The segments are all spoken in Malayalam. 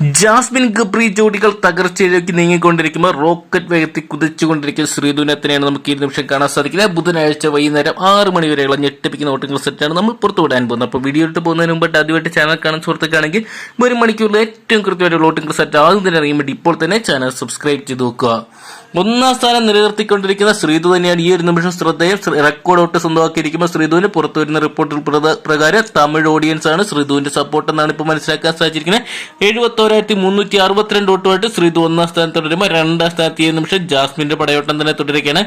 ജാസ്മിൻ ഗബ്രി ജോഡികൾ തകർച്ചയിലേക്ക് നീങ്ങിക്കൊണ്ടിരിക്കുമ്പോൾ റോക്കറ്റ് വേഗത്തിൽ കുതിച്ചുകൊണ്ടിരിക്കുന്ന ശ്രീധുനത്തിനെയാണ് നമുക്ക് ഈ നിമിഷം കാണാൻ സാധിക്കുന്നത്? ബുധനാഴ്ച വൈകുന്നേരം ആറ് മണി വരെയുള്ള ഞെട്ടിപ്പിക്കുന്ന ഓട്ടങ്ങൾ സെറ്റാണ് നമ്മൾ പുറത്തു വിടാൻ പോകുന്നത്. അപ്പോൾ വീഡിയോ ഇട്ട് പോകുന്നതിന് മുമ്പായിട്ട് ആദ്യമായിട്ട് ചാനൽ കാണാൻ സുഹൃത്തുക്കാണെങ്കിൽ ഒരു മണിക്കൂറിൽ ഏറ്റവും കൃത്യമായിട്ടുള്ള ഓട്ടങ്ങൾ സെറ്റ് തന്നെ അറിയാൻ വേണ്ടി ഇപ്പോൾ തന്നെ ചാനൽ സബ്സ്ക്രൈബ് ചെയ്ത് നോക്കുക. ഒന്നാം സ്ഥാനം നിലനിർത്തിക്കൊണ്ടിരിക്കുന്ന ശ്രീധു തന്നെയാണ് ഈ ഒരു നിമിഷം ശ്രദ്ധേയം. റെക്കോർഡ് ഔട്ട് സ്വന്തമാക്കിയിരിക്കുമ്പോൾ ശ്രീധുവിന് പുറത്തു വരുന്ന റിപ്പോർട്ടുകൾ പ്രകാരം തമിഴ് ഓഡിയൻസ് ആണ് ശ്രീധുവിന്റെ സപ്പോർട്ട് എന്നാണ് ഇപ്പോൾ മനസ്സിലാക്കാൻ സാധിച്ചിരിക്കുന്നത്. എഴുപത്തോരായിരത്തി മുന്നൂറ്റി അറുപത്തിരണ്ട് വോട്ടുമായിട്ട് ശ്രീധു ഒന്നാം സ്ഥാനം തുടരുമ്പോൾ രണ്ടാം സ്ഥാനത്ത് ഈ നിമിഷം ജാസ്മിന്റെ പടയോട്ടം തന്നെ തുടരുകയാണ്.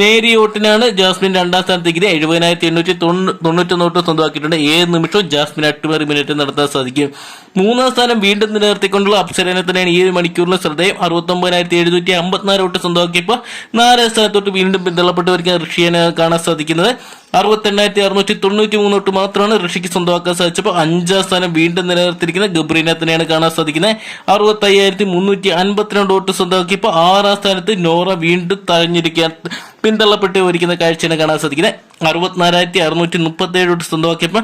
നേരിയ വോട്ടിനാണ് ജാസ്മിൻ രണ്ടാം സ്ഥാനത്തേക്ക് എഴുപതിനായിരത്തി എണ്ണൂറ്റി തൊണ്ണൂറ്റൊന്ന് വോട്ട് സ്വന്തമാക്കിയിട്ടുണ്ട്. ഏത് നിമിഷവും ജാസ്മിൻ അട്ടിമറി മിനിറ്റ് നടത്താൻ സാധിക്കും. മൂന്നാം സ്ഥാനം വീണ്ടും നിലനിർത്തിക്കൊണ്ടുള്ള അപ്സരനെ തന്നെയാണ് ഈ ഒരു മണിക്കൂറിലെ ശ്രദ്ധയും. അറുപത്തൊമ്പതിനായിരത്തി എഴുന്നൂറ്റി അമ്പത്തിനാല് വോട്ട് സ്വന്തമാക്കിയപ്പോൾ നാലാം സ്ഥാനത്തോട്ട് വീണ്ടും പിന്തള്ളപ്പെട്ട് വരിക്കുന്ന ഋഷിയെ കാണാൻ സാധിക്കുന്നത്. അറുപത്തെണ്ണായിരത്തി അറുന്നൂറ്റി തൊണ്ണൂറ്റി മൂന്ന് തൊട്ട് മാത്രമാണ് ഋഷിക്ക് സ്വന്തമാക്കാൻ സാധിച്ചപ്പോൾ അഞ്ചാം സ്ഥാനം വീണ്ടും നിലനിർത്തിയിരിക്കുന്ന ഗബ്രീനെ തന്നെയാണ് കാണാൻ സാധിക്കുന്നത്. അറുപത്തി അയ്യായിരത്തി മുന്നൂറ്റി അൻപത്തിരണ്ട് വോട്ട് സ്വന്തമാക്കിയപ്പോൾ ആറാം സ്ഥാനത്ത് നോറ വീണ്ടും തഴഞ്ഞിരിക്കാൻ പിന്തള്ളപ്പെട്ട് വരിക്കുന്ന കാഴ്ചയാണ് കാണാൻ സാധിക്കുന്നത്. അറുപത്തിനാലായിരത്തി അറുന്നൂറ്റി മുപ്പത്തി ഏഴ് വോട്ട് സ്വന്തമാക്കിയപ്പോൾ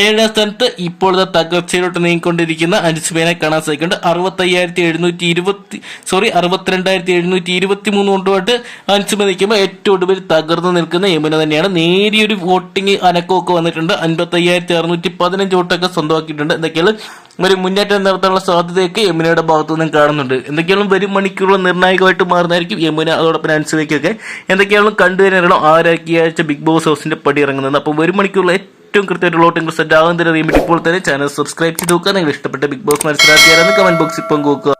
ഏഴാം സ്ഥാനത്ത് ഇപ്പോഴത്തെ തകർച്ചയിലോട്ട് നീങ്ങിക്കൊണ്ടിരിക്കുന്ന അനുസ്മേനെ കാണാൻ സാധിക്കുന്നുണ്ട്. അറുപത്തി അയ്യായിരത്തി എഴുന്നൂറ്റി ഇരുപത്തി സോറി അറുപത്തിരണ്ടായിരത്തി എഴുന്നൂറ്റി ഇരുപത്തി മൂന്ന് കൊണ്ടുപോയിട്ട് അനുസ്മ നിൽക്കുമ്പോൾ ഏറ്റവും ഒടുവിൽ തകർന്നു നിൽക്കുന്ന യമുന തന്നെയാണ്. നേരിയൊരു വോട്ടിംഗ് അനക്കമൊക്കെ വന്നിട്ടുണ്ട്. അൻപത്തി അയ്യായിരത്തി അറുന്നൂറ്റി പതിനഞ്ച് വോട്ടൊക്കെ സ്വന്തമാക്കിയിട്ടുണ്ട്. എന്തൊക്കെയാണ് ഒരു മുന്നേറ്റം നടത്താനുള്ള സാധ്യതയൊക്കെ യമുനയുടെ ഭാഗത്തു നിന്നും കാണുന്നുണ്ട്. എന്തൊക്കെയാണ് വരും മണിക്കൂറുകൾ നിർണായകമായിട്ട് മാറുന്നതായിരിക്കും യമുന. അതോടൊപ്പം അനുസരിക്കൊക്കെ എന്തൊക്കെയാണ് കണ്ടുവരാനുള്ള ആരാക്കി ആഴ്ച ബിഗ് ബോസ് ഹൗസിന്റെ പടി ഇറങ്ങുന്നത്. അപ്പം വരും മണിക്കൂറിൽ ഏറ്റവും കൃത്യമായിട്ടുള്ള ഓട്ടിംഗ് സെറ്റ് ആകുന്നതിന് അറിയുമ്പോൾ ഇപ്പോൾ തന്നെ ചാനൽ സബ്സ്ക്രൈബ് ചെയ്ത് നോക്കുക. നിങ്ങൾ ഇഷ്ടപ്പെട്ട ബിഗ് ബോസ് മനസ്സിലാക്കിയാലും കമന്റ് ബോക്സിൽ പങ്കുവെക്കുക